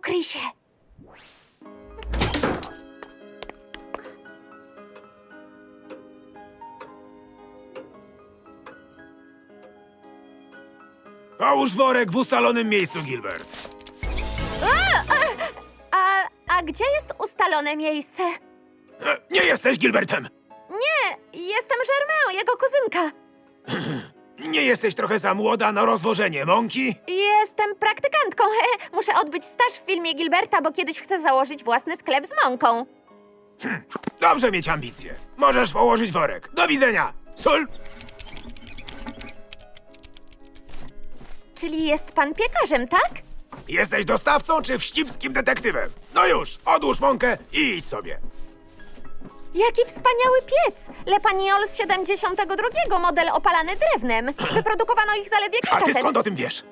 Ukryj się. Połóż worek wustalonym miejscu, Gilbert. A, a gdzie jest ustalone miejsce? E, Nie jesteś Gilbertem! Nie, jestem Germain, jego kuzynka. Nie jesteś trochę za młoda na rozwożenie mąki? Jestem praktykantką. Muszę odbyć staż w filmie Gilberta, bo kiedyś chcę założyć własny sklep z mąką. Dobrze mieć ambicje. Możesz położyć worek. Do widzenia! Sól! Czyli jest pan piekarzem, tak? Jesteś dostawcą czy wścibskim detektywem? No już, odłóż mąkę i idź sobie. Jaki wspaniały piec! Lepaniol z 72, model opalany drewnem. Wyprodukowano ich zaledwie A kilka ty set. skąd o tym wiesz?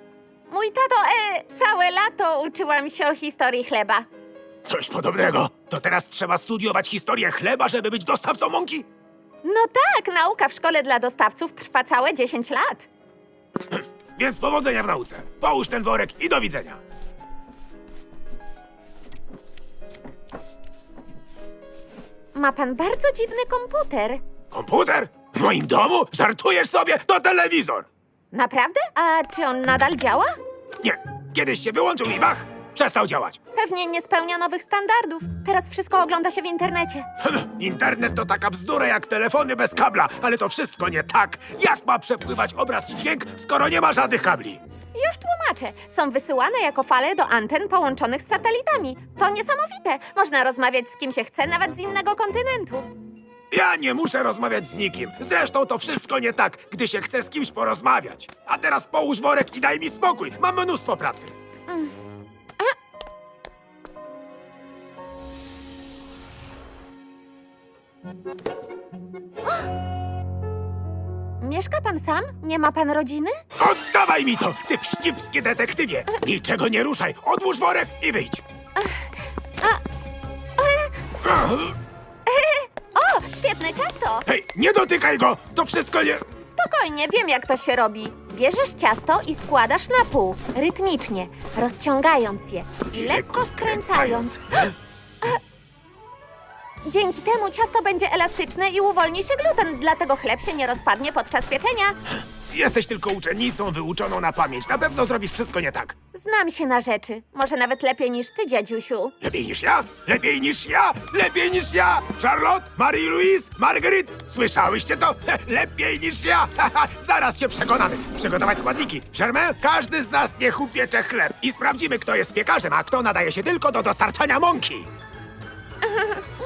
Mój tato, e, całe lato uczyłam się o historii chleba. Coś podobnego. To teraz trzeba studiować historię chleba, żeby być dostawcą mąki? No tak, nauka w szkole dla dostawców trwa całe 10 lat. Więc powodzenia w nauce. Połóż ten worek i do widzenia. Ma pan bardzo dziwny komputer. Komputer? W moim domu? Żartujesz sobie? To telewizor! Naprawdę? A czy on nadal działa? Nie, kiedyś się wyłączył i bach, przestał działać. Pewnie nie spełnia nowych standardów. Teraz wszystko ogląda się w internecie. Internet to taka bzdura jak telefony bez kabla, ale to wszystko nie tak. Jak ma przepływać obraz i dźwięk, skoro nie ma żadnych kabli? Już tłumaczę. Są wysyłane jako fale do anten połączonych z satelitami. To niesamowite. Można rozmawiać z kim się chce, nawet z innego kontynentu. Ja nie muszę rozmawiać z nikim. Zresztą to wszystko nie tak, gdy się chce z kimś porozmawiać. A teraz połóż worek i daj mi spokój. Mam mnóstwo pracy. Mieszka pan sam? Nie ma pan rodziny? Oddawaj mi to, ty wścibskie detektywie! Niczego nie ruszaj, odłóż worek i wyjdź. O, świetne ciasto! Hej, nie dotykaj go! To wszystko nie... Spokojnie, wiem jak to się robi. Bierzesz ciasto i składasz na pół, rytmicznie, rozciągając je i lekko skręcając. Dzięki temu ciasto będzie elastyczne i uwolni się gluten, dlatego chleb się nie rozpadnie podczas pieczenia. Jesteś tylko uczennicą wyuczoną na pamięć. Na pewno zrobisz wszystko nie tak. Znam się na rzeczy. Może nawet lepiej niż ty, dziadziusiu. Lepiej niż ja? Lepiej niż ja? Lepiej niż ja? Charlotte? Marie-Louise? Marguerite? Słyszałyście to? Lepiej niż ja! Zaraz się przekonamy. Przygotować składniki. Germain, każdy z nas niech upiecze chleb i sprawdzimy, kto jest piekarzem, a kto nadaje się tylko do dostarczania mąki.